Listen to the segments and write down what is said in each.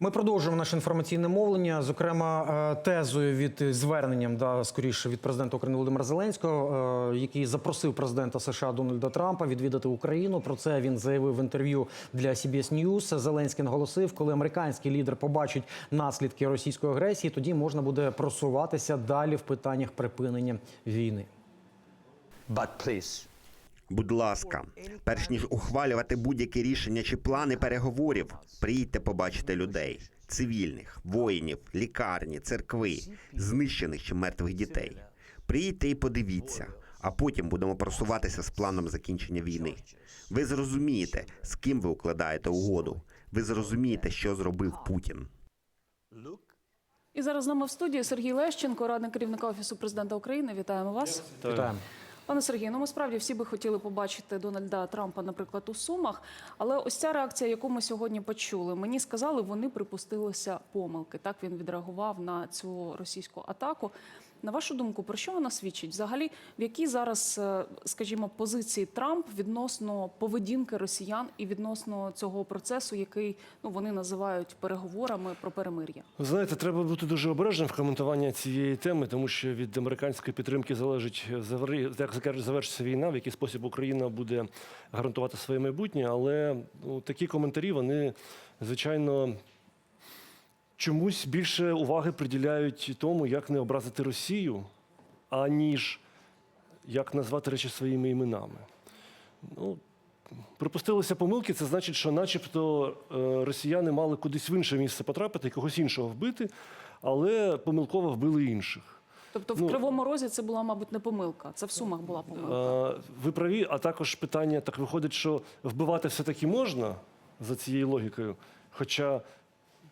Ми продовжуємо наше інформаційне мовлення, зокрема е, тезою від е, зверненням, да, скоріше від президента України Володимира Зеленського, е, який запросив президента США Дональда Трампа відвідати Україну. Про це він заявив в інтерв'ю для CBS News. Зеленський наголосив, коли американський лідер побачить наслідки російської агресії, тоді можна буде просуватися далі в питаннях припинення війни. But please, Будь ласка, перш ніж ухвалювати будь-які рішення чи плани переговорів, приїдьте побачити людей, цивільних, воїнів, лікарні, церкви, знищених чи мертвих дітей. Приїдьте і подивіться, а потім будемо просуватися з планом закінчення війни. Ви зрозумієте, з ким ви укладаєте угоду. Ви зрозумієте, що зробив Путін. І зараз з нами в студії Сергій Лещенко, радник керівника офісу президента України. Вітаємо вас. Вітаємо. Пане Сергію, ну ми справді всі би хотіли побачити Дональда Трампа, наприклад, у Сумах. Але ось ця реакція, яку ми сьогодні почули, мені сказали, вони припустилися помилки. Так він відреагував на цю російську атаку. На вашу думку, про що вона свідчить? Взагалі, в якій зараз, е, скажімо, позиції Трамп відносно поведінки росіян і відносно цього процесу, який ну вони називають переговорами про перемир'я? Знаєте, треба бути дуже обережним в коментуванні цієї теми, тому що від американської підтримки залежить завери- як завершиться війна, в який спосіб Україна буде гарантувати своє майбутнє. Але ну, такі коментарі вони звичайно чомусь більше уваги приділяють тому, як не образити Росію, аніж як назвати речі своїми іменами. Ну, Припустилися помилки, це значить, що начебто е, росіяни мали кудись в інше місце потрапити, когось іншого вбити, але помилково вбили інших. Тобто в Ну, Кривому Розі це була, мабуть, не помилка. Це в Сумах була помилка. Е, Ви праві, а також питання так виходить, що вбивати все-таки можна за цією логікою. Хоча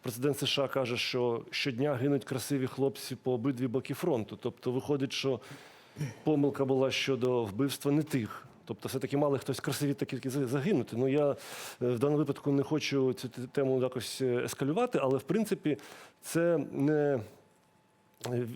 президент США каже, що щодня гинуть красиві хлопці по обидві боки фронту. Тобто виходить, що помилка була щодо вбивства не тих. Тобто, все-таки мали хтось красиві такі загинути. Ну я е, в даному випадку не хочу цю тему якось е, ескалювати, але в принципі це не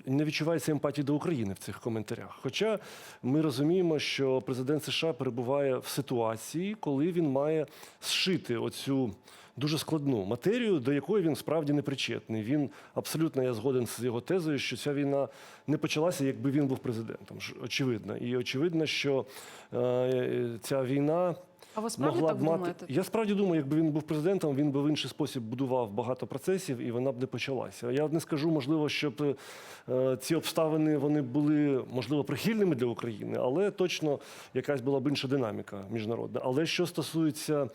не відчувається емпатії до України в цих коментарях. Хоча ми розуміємо, що президент США перебуває в ситуації, коли він має зшити оцю дуже складну матерію, до якої він справді не причетний. Він абсолютно я згоден з його тезою, що ця війна не почалася, якби він був президентом. Очевидно, і очевидно, що е, ця війна. А ви справді могла так б мати. думаєте? Я справді думаю, якби він був президентом, він би в інший спосіб будував багато процесів, і вона б не почалася. Я не скажу, можливо, щоб е, ці обставини вони були можливо прихильними для України, але точно якась була б інша динаміка міжнародна. Але що стосується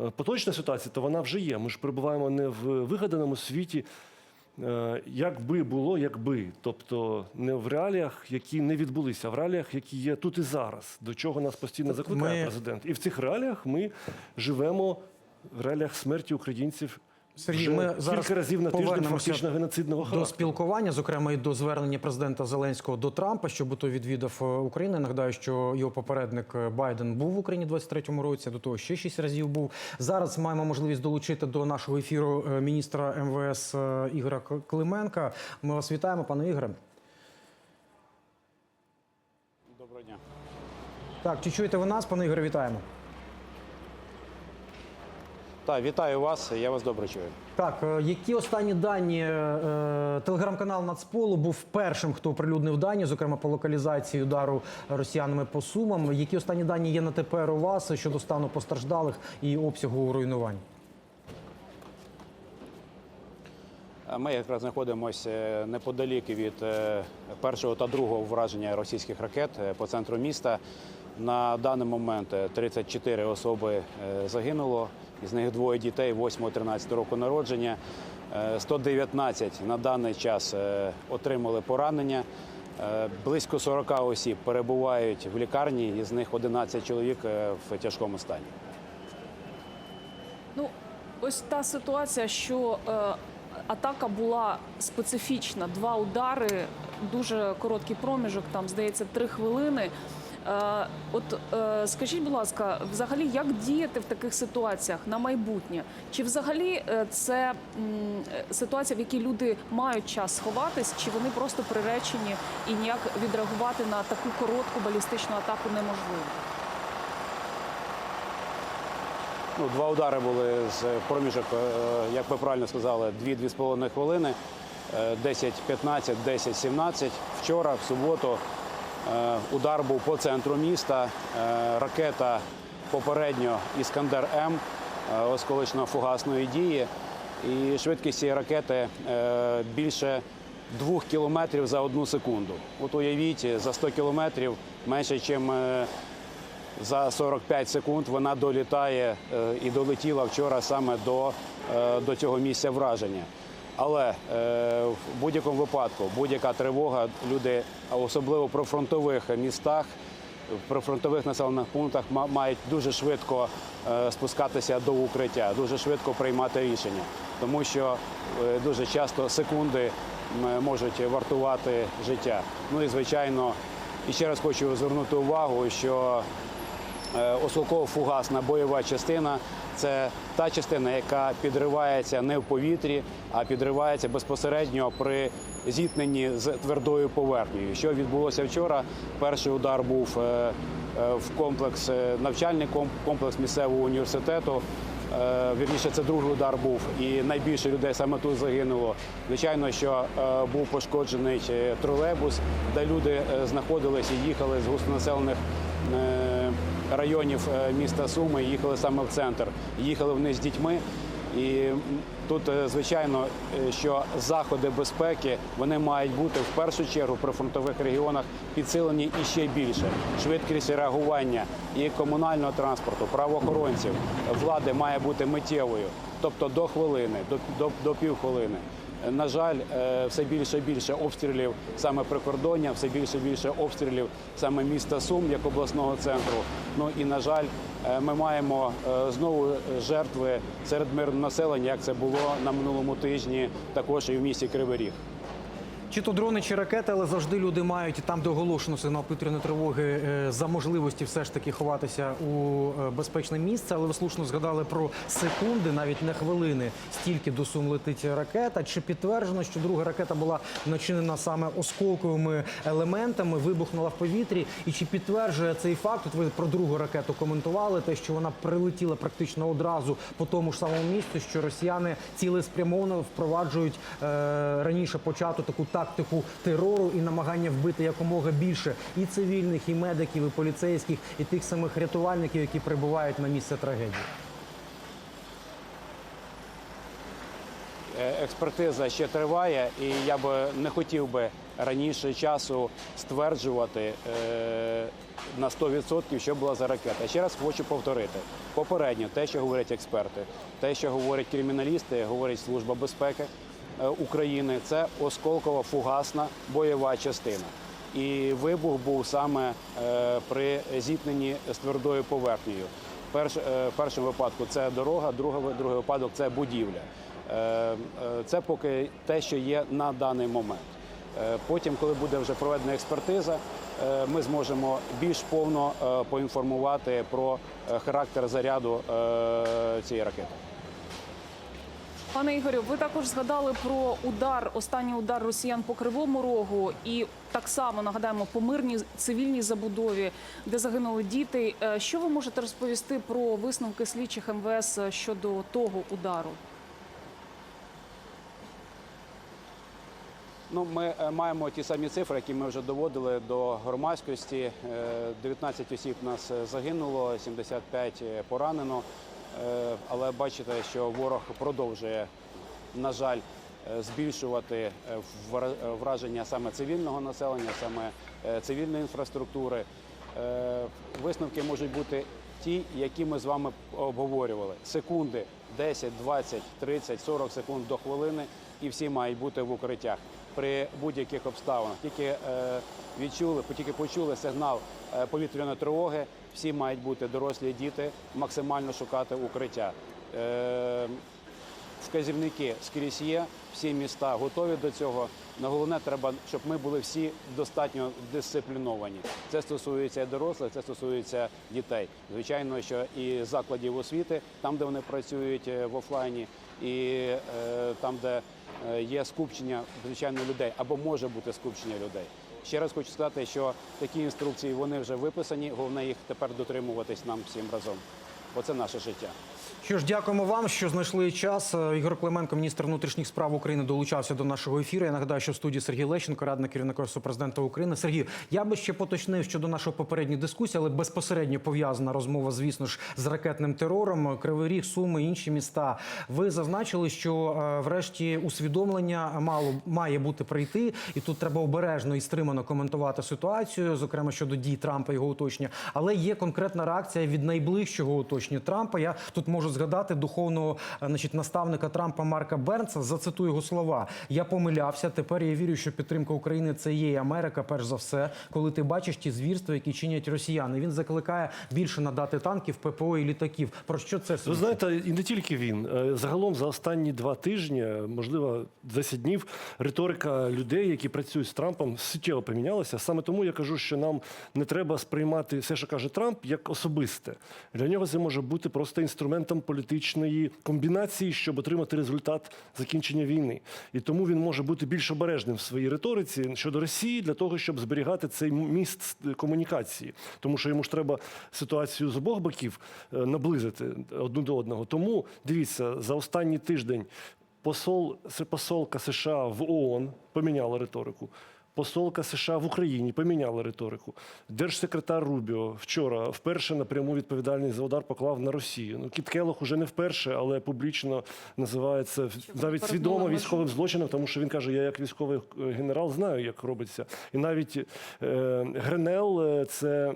е, поточної ситуації, то вона вже є. Ми ж перебуваємо не в вигаданому світі. Е, Як би було, якби, тобто не в реаліях, які не відбулися, а в реаліях, які є тут і зараз, до чого нас постійно закликає ми- президент. І в цих реаліях ми живемо в реаліях смерті українців Сергій, ми зараз кілька разів на тиждень фактично геноцидного до спілкування, зокрема і до звернення президента Зеленського до Трампа, щоб той відвідав е, Україну. Нагадаю, що його попередник е, Байден був в Україні 23-му році. До того ще шість разів був. Зараз маємо можливість долучити до нашого ефіру е, міністра МВС Ігоря К- Клименка. Ми вас вітаємо, пане Ігоре. Доброго дня. Так, чи чуєте ви нас, пане Ігоре, вітаємо. Так, вітаю вас. Я вас добре чую. Так, е, які останні дані Е, е, телеграм-канал Нацполу був першим, хто оприлюднив дані, зокрема по локалізації удару росіянами по сумам. Які останні дані є на тепер у вас щодо стану постраждалих і обсягу руйнувань? Ми якраз знаходимося неподалік від першого та другого враження російських ракет по центру міста. На даний момент е, 34 особи загинуло, із них двоє дітей 8-13 року народження. Е, 119 на даний час е, отримали поранення. Е, Близько 40 осіб перебувають в лікарні, із них 11 чоловік е, в тяжкому стані. Ну, ось та ситуація, що е, атака була специфічна. Два удари, дуже короткий проміжок, там здається, три хвилини. Е, от е, скажіть, будь ласка, взагалі, як діяти в таких ситуаціях на майбутнє? Чи взагалі е, це ситуація, в якій люди мають час сховатись, чи вони просто приречені і ніяк відреагувати на таку коротку балістичну атаку неможливо? Ну, два удари були з проміжок, як ви правильно сказали, 2-2,5 хвилини. Е, 10-15, 10-17. Вчора, в суботу, удар був по центру міста. Е, Ракета попередньо Іскандер М е, осколочно-фугасної дії. І швидкість цієї ракети е, більше двох кілометрів за одну секунду. От уявіть, за 100 кілометрів менше, ніж за 45 секунд вона долітає е, і долетіла вчора саме до, е, до цього місця враження. Але е, в будь-якому випадку будь-яка тривога, люди, особливо про фронтових містах, в прифронтових населених пунктах мають дуже швидко е, спускатися до укриття, дуже швидко приймати рішення, тому що е, дуже часто секунди можуть вартувати життя. Ну і звичайно, і ще раз хочу звернути увагу, що Осколково-фугасна бойова частина це та частина, яка підривається не в повітрі, а підривається безпосередньо при зіткненні з твердою поверхнею. Що відбулося вчора? Перший удар був е, е, в комплекс е, навчальний комплекс місцевого університету. Е, Вірніше, це другий удар був, і найбільше людей саме тут загинуло. Звичайно, що е, був пошкоджений е, тролейбус, де люди е, знаходились і їхали з густонаселених е, районів е, міста Суми, їхали саме в центр. Їхали вони з дітьми. І тут, е, звичайно, е, що заходи безпеки вони мають бути в першу чергу при фронтових регіонах підсилені і ще більше. Швидкість реагування і комунального транспорту, правоохоронців, влади має бути миттєвою, тобто до хвилини, до, до, до півхвилини. На жаль, е, все більше і більше обстрілів саме прикордоння, все більше і більше обстрілів саме міста Сум як обласного центру. Ну і на жаль, е, ми маємо е, знову жертви серед мирного населення, як це було на минулому тижні, також і в місті Кривий Ріг. Чи то дрони, чи ракети, але завжди люди мають там, де оголошено сигнал повітряної тривоги, е, за можливості все ж таки ховатися у е, безпечне місце. Але ви слушно згадали про секунди, навіть не хвилини, стільки до сум летить ракета. Чи підтверджено, що друга ракета була начинена саме осколковими елементами, вибухнула в повітрі? І чи підтверджує цей факт? От ви про другу ракету коментували, те, що вона прилетіла практично одразу по тому ж самому місцю, що росіяни цілеспрямовано впроваджують е, раніше почату таку тактику терору і намагання вбити якомога більше і цивільних, і медиків, і поліцейських, і тих самих рятувальників, які прибувають на місце трагедії. Е, Експертиза ще триває, і я би не хотів би раніше часу стверджувати е, на 100%, що була за ракета. Ще раз хочу повторити: попередньо те, що говорять експерти, те, що говорять криміналісти, говорить Служба безпеки України, це осколкова фугасна бойова частина. І вибух був саме е, при зіткненні з твердою поверхнею. Перш, е, першому випадку це дорога, другий, другий випадок це будівля. Е, е, Це поки те, що є на даний момент. Е, Потім, коли буде вже проведена експертиза, е, ми зможемо більш повно е, поінформувати про е, характер заряду е, цієї ракети. Пане Ігорю, ви також згадали про удар, останній удар росіян по кривому рогу, і так само нагадаємо по мирній цивільній забудові, де загинули діти. Е, Що ви можете розповісти про висновки слідчих МВС щодо того удару? Ну, ми е, маємо ті самі цифри, які ми вже доводили до громадськості. Е, 19 осіб нас е, загинуло, 75 поранено. Е, Але бачите, що ворог продовжує, на жаль, е, збільшувати е, вра- враження саме цивільного населення, саме цивільної інфраструктури. Висновки можуть бути ті, які ми з вами обговорювали. Секунди 10, 20, 30, 40 секунд до хвилини, і всі мають бути в укриттях при будь-яких обставинах. Тільки відчули, тільки почули сигнал повітряної тривоги, всі мають бути дорослі діти, максимально шукати укриття. Е, вказівники скрізь є, всі міста готові до цього. На головне треба, щоб ми були всі достатньо дисципліновані. Це стосується дорослих, це стосується дітей. Звичайно, що і закладів освіти, там, де вони працюють е, в офлайні, і е, там, де е, є скупчення звичайно людей або може бути скупчення людей. Ще раз хочу сказати, що такі інструкції вони вже виписані. Головне їх тепер дотримуватись нам всім разом, бо це наше життя. Що ж, дякуємо вам, що знайшли час. Е, Ігор Клименко, міністр внутрішніх справ України, долучався до нашого ефіру. Я нагадаю, що в студії Сергій Лещенко, радник керівника Офісу президента України. Сергій, я би ще поточнив щодо нашої попередньої дискусії, але безпосередньо пов'язана розмова, звісно ж, з ракетним терором. Кривий Ріг, Суми, інші міста. Ви зазначили, що е, врешті усвідомлення мало має бути прийти, і тут треба обережно і стримано коментувати ситуацію, зокрема щодо дій Трампа і його оточення. Але є конкретна реакція від найближчого оточення Трампа. Я тут можу згадати духовного е, значить, наставника Трампа Марка Бернса. Зацитую його слова: я помилявся. Тепер я вірю, що підтримка України це є і Америка, перш за все, коли ти бачиш ті звірства, які чинять росіяни. Він закликає більше надати танків, ППО і літаків. Про що це Ви знаєте, і не тільки він. Е, Загалом за останні два тижні, можливо, 10 днів, риторика людей, які працюють з Трампом, суттєво помінялася. Саме тому я кажу, що нам не треба сприймати все, що каже Трамп, як особисте. Для нього це може бути просто інструментом політичної комбінації, щоб отримати результат закінчення війни. І тому він може бути більш обережним в своїй риториці щодо Росії для того, щоб зберігати цей міст комунікації, тому що йому ж треба ситуацію з обох боків е, наблизити одну до одного. Тому дивіться, за останній тиждень посол посолка США в ООН поміняла риторику. Посолка США в Україні поміняла риторику. Держсекретар Рубіо вчора вперше напряму відповідальність за удар поклав на Росію. Ну Кіт Келох уже не вперше, але публічно називає це навіть свідомо військовим злочином, тому що він каже: я як військовий е, генерал знаю, як робиться. І навіть е, Гренел е, це.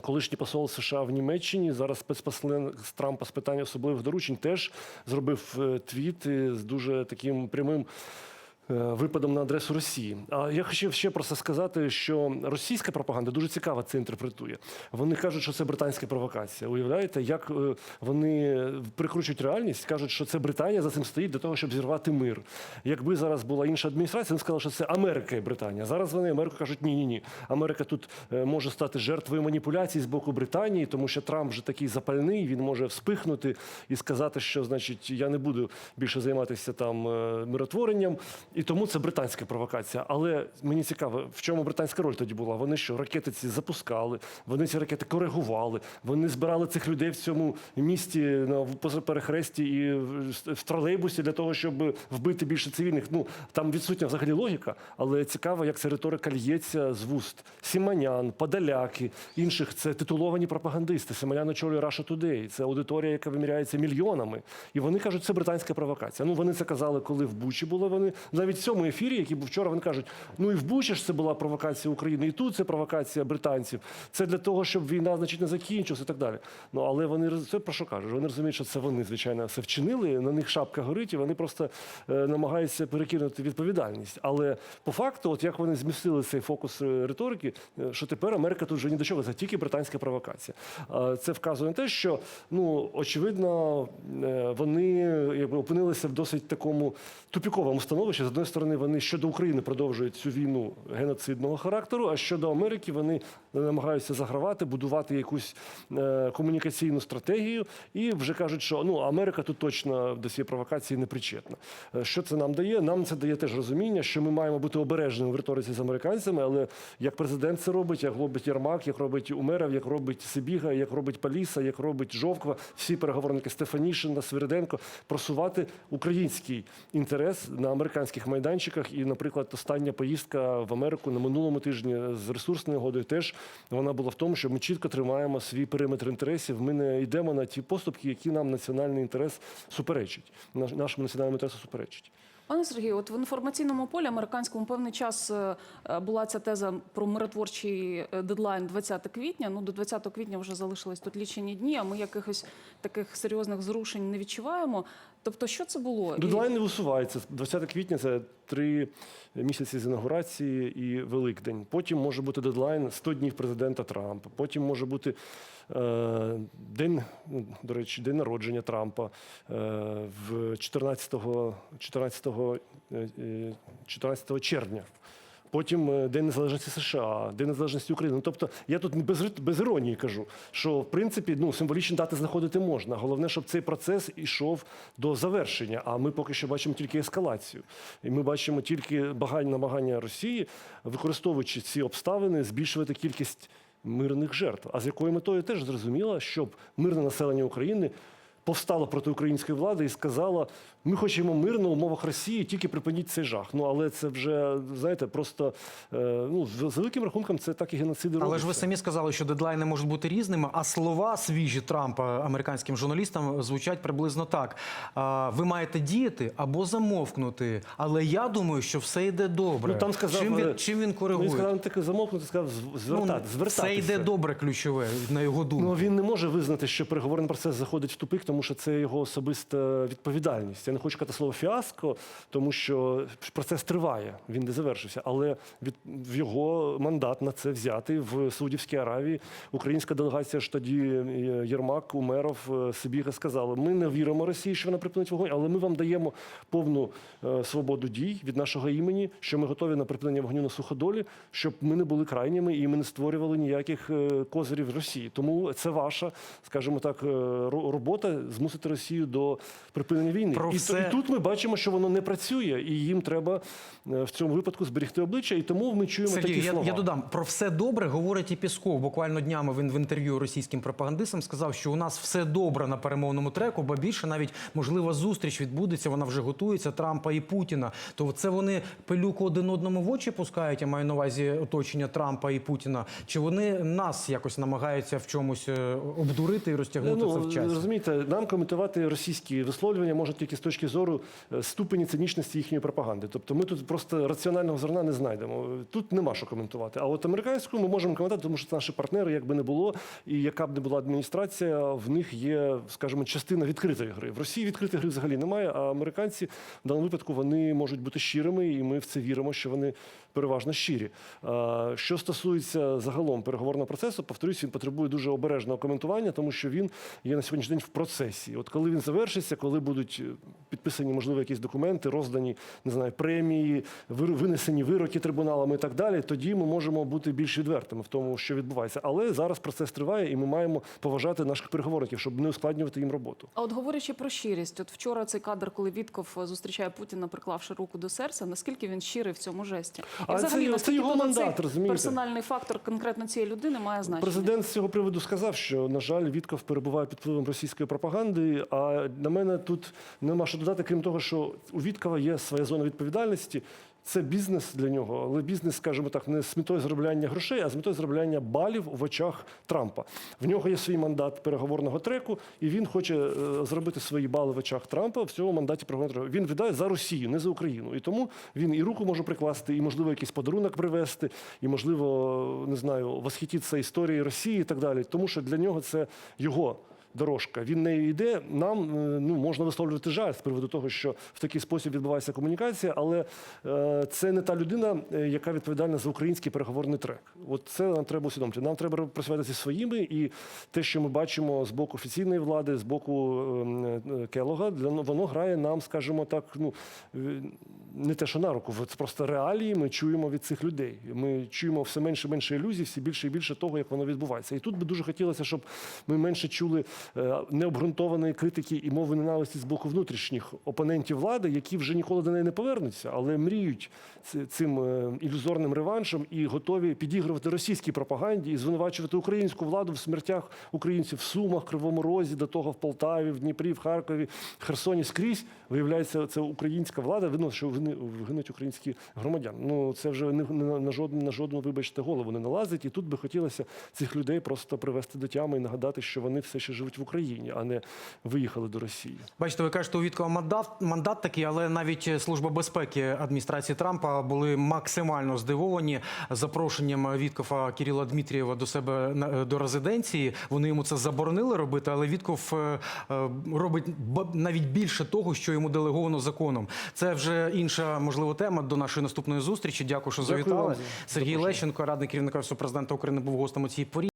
Колишній посол США в Німеччині зараз спецпослан з Трампа з питань особливих доручень теж зробив е, твіт з дуже таким прямим випадом на адресу Росії. А я хотів ще просто сказати, що російська пропаганда дуже цікаво це інтерпретує. Вони кажуть, що це британська провокація. Уявляєте, як е, вони прикручують реальність, кажуть, що це Британія за цим стоїть для того, щоб зірвати мир. Якби зараз була інша адміністрація, вони сказали, що це Америка і Британія. Зараз вони Америку кажуть, ні, ні, ні. Америка тут е, може стати жертвою маніпуляцій з боку Британії, тому що Трамп вже такий запальний, він може вспихнути і сказати, що значить я не буду більше займатися там е, миротворенням. І тому це британська провокація. Але мені цікаво, в чому британська роль тоді була? Вони що ракети ці запускали, вони ці ракети коригували, вони збирали цих людей в цьому місті на перехресті і в- тролейбусі для того, щоб вбити більше цивільних. Ну там відсутня взагалі логіка, але цікаво, як ця риторика л'ється з вуст Сіманян, Подоляки, інших це титуловані пропагандисти. Сіманян очолює Russia Today. Це аудиторія, яка виміряється мільйонами. І вони кажуть, це британська провокація. Ну вони це казали, коли в Бучі були. Вони навіть в цьому ефірі, який був вчора, вони кажуть: ну і в Бучі ж це була провокація України, і тут це провокація британців. Це для того, щоб війна, значить, не закінчилася і так далі. Ну але вони це про що кажуть? Вони розуміють, що це вони, звичайно, все вчинили. На них шапка горить, і вони просто е, намагаються перекинути відповідальність. Але по факту, от як вони змістили цей фокус е, риторики, е, що тепер Америка тут вже ні до чого, це тільки британська провокація. Це вказує на те, що ну очевидно е, вони якби опинилися в досить такому тупіковому становищі. Одної сторони, вони щодо України продовжують цю війну геноцидного характеру, а щодо Америки вони намагаються загравати, будувати якусь е, комунікаційну стратегію, і вже кажуть, що ну Америка тут точно до цієї провокації не причетна. Е, Що це нам дає? Нам це дає теж розуміння, що ми маємо бути обережними в риториці з американцями, але як президент це робить, як робить Єрмак, як робить Умеров, як робить Сибіга, як робить Паліса, як робить Жовква, всі переговорники Стефанішина, Свириденко, просувати український інтерес на американських майданчиках. І, наприклад, остання поїздка в Америку на минулому тижні з ресурсною годою теж вона була в тому, що ми чітко тримаємо свій периметр інтересів. Ми не йдемо на ті поступки, які нам національний інтерес суперечить. Наш- Нашому національному інтересу суперечить. Пане Сергію, от в інформаційному полі американському певний час е, е, була ця теза про миротворчий е, дедлайн 20 квітня. Ну до 20 квітня вже залишились тут лічені дні, а ми якихось таких серйозних зрушень не відчуваємо. Тобто, що це було? Дедлайн не висувається. 20 квітня це три місяці з інаугурації і Великдень. Потім може бути дедлайн 100 днів президента Трампа. Потім може бути день, ну, до речі, день народження Трампа е, в 14, 14, е, е, 14 червня. Потім е, День Незалежності США, День Незалежності України. Ну, тобто я тут без, без іронії кажу, що в принципі ну, символічні дати знаходити можна. Головне, щоб цей процес ішов до завершення. А ми поки що бачимо тільки ескалацію. І ми бачимо тільки багань намагання Росії, використовуючи ці обставини, збільшувати кількість мирних жертв. А з якою метою теж зрозуміло, щоб мирне населення України повстала проти української влади і сказала: ми хочемо мир на умовах Росії, тільки припиніть цей жах. Ну але це вже знаєте, просто е, ну з, великим рахунком це так і геноциди Але ж ви самі сказали, що дедлайни можуть бути різними, а слова свіжі Трампа американським журналістам звучать приблизно так: ви маєте діяти або замовкнути. Але я думаю, що все йде добре. Ну, там сказав, чим е, він чим він Ну, коригує? він сказав не таки замовкнути, сказав звертати, Ну, звертатися. Все йде добре, ключове на його думку. Ну він не може визнати, що переговорний процес заходить в тупик, тому що це його особиста відповідальність. Я не хочу казати слово фіаско, тому що процес триває, він не завершився. Але від в його мандат на це взяти в Саудівській Аравії. Українська делегація ж тоді е, Єрмак, Умеров, е, Сибіга сказали: ми не віримо Росії, що вона припинить вогонь, але ми вам даємо повну е, свободу дій від нашого імені, що ми готові на припинення вогню на суходолі, щоб ми не були крайніми і ми не створювали ніяких козирів Росії. Тому це ваша, скажімо так, робота змусити Росію до припинення війни. Про і, все- і тут ми бачимо, що воно не працює, і їм треба е, в цьому випадку зберегти обличчя. І тому ми чуємо Сергій, такі я, слова. я додам про все добре. Говорить і Пісков. Буквально днями він в інтерв'ю російським пропагандистам сказав, що у нас все добре на перемовному треку, бо більше навіть можлива зустріч відбудеться. Вона вже готується Трампа і Путіна. То це вони пилюку один одному в очі пускають. Я маю на увазі оточення Трампа і Путіна. Чи вони нас якось намагаються в чомусь е, обдурити і розтягнути це в часі? Розумієте, нам коментувати російські висловлювання можна тільки з точки зору е, ступені цинічності їхньої пропаганди. Тобто ми тут просто раціонального зерна не знайдемо. Тут нема що коментувати. А от американську ми можемо коментувати, тому що це наші партнери, як би не було, і яка б не була адміністрація, в них є, скажімо, частина відкритої гри. В Росії відкритої гри взагалі немає. А американці в даному випадку вони можуть бути щирими, і ми в це віримо, що вони переважно щирі. Що стосується загалом переговорного процесу, повторюсь, він потребує дуже обережного коментування, тому що він є на сьогоднішній день в процесі. От коли він завершиться, коли будуть е, підписані, можливо, якісь документи, роздані не знаю, премії, винесені вироки трибуналами і так далі, тоді ми можемо бути більш відвертими в тому, що відбувається. Але зараз процес триває, і ми маємо поважати наших переговорників, щоб не ускладнювати їм роботу. А от говорячи про щирість, от вчора цей кадр, коли Вітков зустрічає Путіна, приклавши руку до серця, наскільки він щирий в цьому жесті? І А це його- це його мандат, розумієте? персональний фактор конкретно цієї людини має значення? Президент з цього приводу сказав, що на жаль, Вітков перебуває під впливом російської пропаганди. А на мене тут нема що додати, крім того, що у Віткова є своя зона відповідальності. Це бізнес для нього, але бізнес, скажімо так, не з метою заробляння грошей, а з метою заробляння балів в очах Трампа. В нього є свій мандат переговорного треку, і він хоче е, зробити свої бали в очах Трампа в цьому мандаті переговорного треку. Він віддає за Росію, не за Україну. І тому він і руку може прикласти, і можливо якийсь подарунок привезти, і можливо, не знаю, восхититися історією Росії і так далі. Тому що для нього це його дорожка. Він не йде. Нам е, ну можна висловлювати жаль з приводу того, що в такий спосіб відбувається комунікація, але е, це не та людина, е, яка відповідальна за український переговорний трек. От це нам треба усвідомити. Нам треба працювати зі своїми, і те, що ми бачимо з боку офіційної влади, з боку е, е, Келога, воно грає нам, скажімо так, ну не те, що на руку, це просто реалії. Ми чуємо від цих людей. Ми чуємо все менше і менше ілюзій, все більше і більше того, як воно відбувається. І тут би дуже хотілося, щоб ми менше чули е, необґрунтованої критики і мови ненависті з боку внутрішніх опонентів влади, які вже ніколи до неї не повернуться, але мріють цим е, ілюзорним реваншем і готові підігрувати російській пропаганді і звинувачувати українську владу в смертях українців в Сумах, Кривому Розі, до того в Полтаві, в Дніпрі, в Харкові, Херсоні скрізь. Виявляється, це українська влада. Видно, що гинуть українські громадяни. Ну це вже не, на жодну на жодну, вибачте, голову не налазить. І тут би хотілося цих людей просто привести до тями і нагадати, що вони все ще живуть в Україні, а не виїхали до Росії. Бачите, ви кажете, у Віткова мандат, мандат такий, але навіть Служба безпеки адміністрації Трампа були максимально здивовані запрошенням Віткова Кирила Дмитрієва до себе на- до резиденції. Вони йому це заборонили робити, але Вітков е, е, робить навіть більше того, що йому делеговано законом. Це вже інша можливо тема до нашої наступної зустрічі. Дякую, що завітали. Дякую. Сергій. Лещенко, радник керівника Офісу президента України, був гостем у цій порі.